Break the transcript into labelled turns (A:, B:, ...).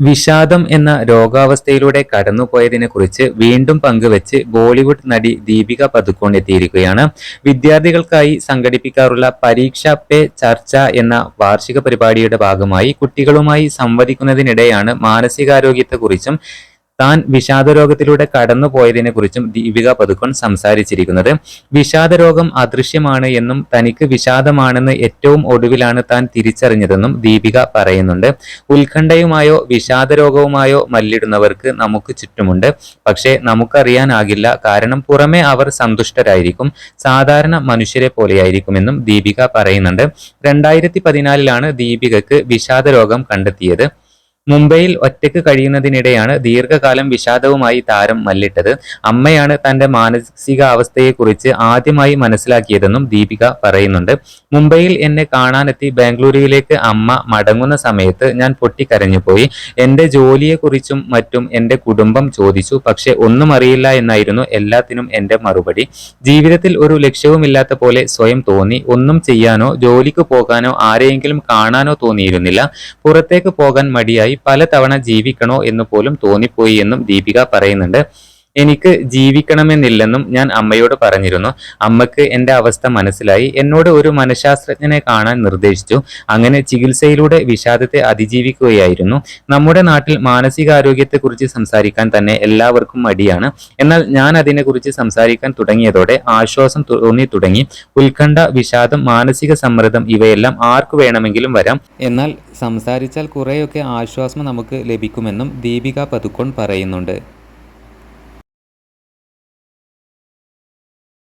A: വിഷാദം എന്ന രോഗാവസ്ഥയിലൂടെ കടന്നുപോയതിനെ കുറിച്ച് വീണ്ടും പങ്കുവെച്ച് ബോളിവുഡ് നടി ദീപിക പതുക്കോൺ എത്തിയിരിക്കുകയാണ്. വിദ്യാർത്ഥികൾക്കായി സംഘടിപ്പിക്കാറുള്ള പരീക്ഷ പേ ചർച്ച എന്ന വാർഷിക പരിപാടിയുടെ ഭാഗമായി കുട്ടികളുമായി സംവദിക്കുന്നതിനിടെയാണ് മാനസികാരോഗ്യത്തെക്കുറിച്ചും താൻ വിഷാദരോഗത്തിലൂടെ കടന്നുപോയതിനെക്കുറിച്ചും ദീപിക പതുക്കോൺ സംസാരിച്ചിരിക്കുന്നത്. വിഷാദരോഗം അദൃശ്യമാണ് എന്നും തനിക്ക് വിഷാദമാണെന്ന് ഏറ്റവും ഒടുവിലാണ് താൻ തിരിച്ചറിഞ്ഞതെന്നും ദീപിക പറയുന്നുണ്ട്. ഉത്കണ്ഠയുമായോ വിഷാദരോഗവുമായോ മല്ലിടുന്നവർക്ക് നമുക്ക് ചുറ്റുമുണ്ട്. പക്ഷേ നമുക്കറിയാനാകില്ല. കാരണം പുറമെ അവർ സന്തുഷ്ടരായിരിക്കും. സാധാരണ മനുഷ്യരെ പോലെയായിരിക്കുമെന്നും ദീപിക പറയുന്നുണ്ട്. രണ്ടായിരത്തി പതിനാലിലാണ് ദീപികക്ക് വിഷാദരോഗം കണ്ടെത്തിയത്. മുംബൈയിൽ ഒറ്റയ്ക്ക് കഴിയുന്നതിനിടെയാണ് ദീർഘകാലം വിഷാദവുമായി താരം മല്ലിട്ടത്. അമ്മയാണ് തന്റെ മാനസികാവസ്ഥയെക്കുറിച്ച് ആദ്യമായി മനസ്സിലാക്കിയതെന്നും ദീപിക പറയുന്നുണ്ട്. മുംബൈയിൽ എന്നെ കാണാനെത്തി ബാംഗ്ലൂരുവിലേക്ക് അമ്മ മടങ്ങുന്ന സമയത്ത് ഞാൻ പൊട്ടിക്കരഞ്ഞുപോയി. എന്റെ ജോലിയെക്കുറിച്ചും മറ്റും എന്റെ കുടുംബം ചോദിച്ചു. പക്ഷെ ഒന്നും അറിയില്ല എന്നായിരുന്നു എല്ലാത്തിനും എന്റെ മറുപടി. ജീവിതത്തിൽ ഒരു ലക്ഷ്യവുമില്ലാത്ത പോലെ സ്വയം തോന്നി. ഒന്നും ചെയ്യാനോ ജോലിക്ക് പോകാനോ ആരെയെങ്കിലും കാണാനോ തോന്നിയിരുന്നില്ല. പുറത്തേക്ക് പോകാൻ മടിയായി. പലതവണ ജീവിക്കണോ എന്ന് പോലും തോന്നിപ്പോയി എന്നും ദീപിക പറയുന്നുണ്ട്. എനിക്ക് ജീവിക്കണമെന്നില്ലെന്നും ഞാൻ അമ്മയോട് പറഞ്ഞിരുന്നു. അമ്മയ്ക്ക് എന്റെ അവസ്ഥ മനസ്സിലായി. എന്നോട് ഒരു മനഃശാസ്ത്രജ്ഞനെ കാണാൻ നിർദ്ദേശിച്ചു. അങ്ങനെ ചികിത്സയിലൂടെ വിഷാദത്തെ അതിജീവിക്കുകയായിരുന്നു. നമ്മുടെ നാട്ടിൽ മാനസികാരോഗ്യത്തെക്കുറിച്ച് സംസാരിക്കാൻ തന്നെ എല്ലാവർക്കും മടിയാണ്. എന്നാൽ ഞാൻ അതിനെക്കുറിച്ച് സംസാരിക്കാൻ തുടങ്ങിയതോടെ ആശ്വാസം തോന്നി തുടങ്ങി. ഉത്കണ്ഠ വിഷാദം മാനസിക സമ്മർദ്ദം ഇവയെല്ലാം ആർക്കു വേണമെങ്കിലും വരാം. എന്നാൽ സംസാരിച്ചാൽ കുറേയൊക്കെ ആശ്വാസം നമുക്ക് ലഭിക്കുമെന്നും ദീപിക പതുക്കോൺ പറയുന്നുണ്ട്.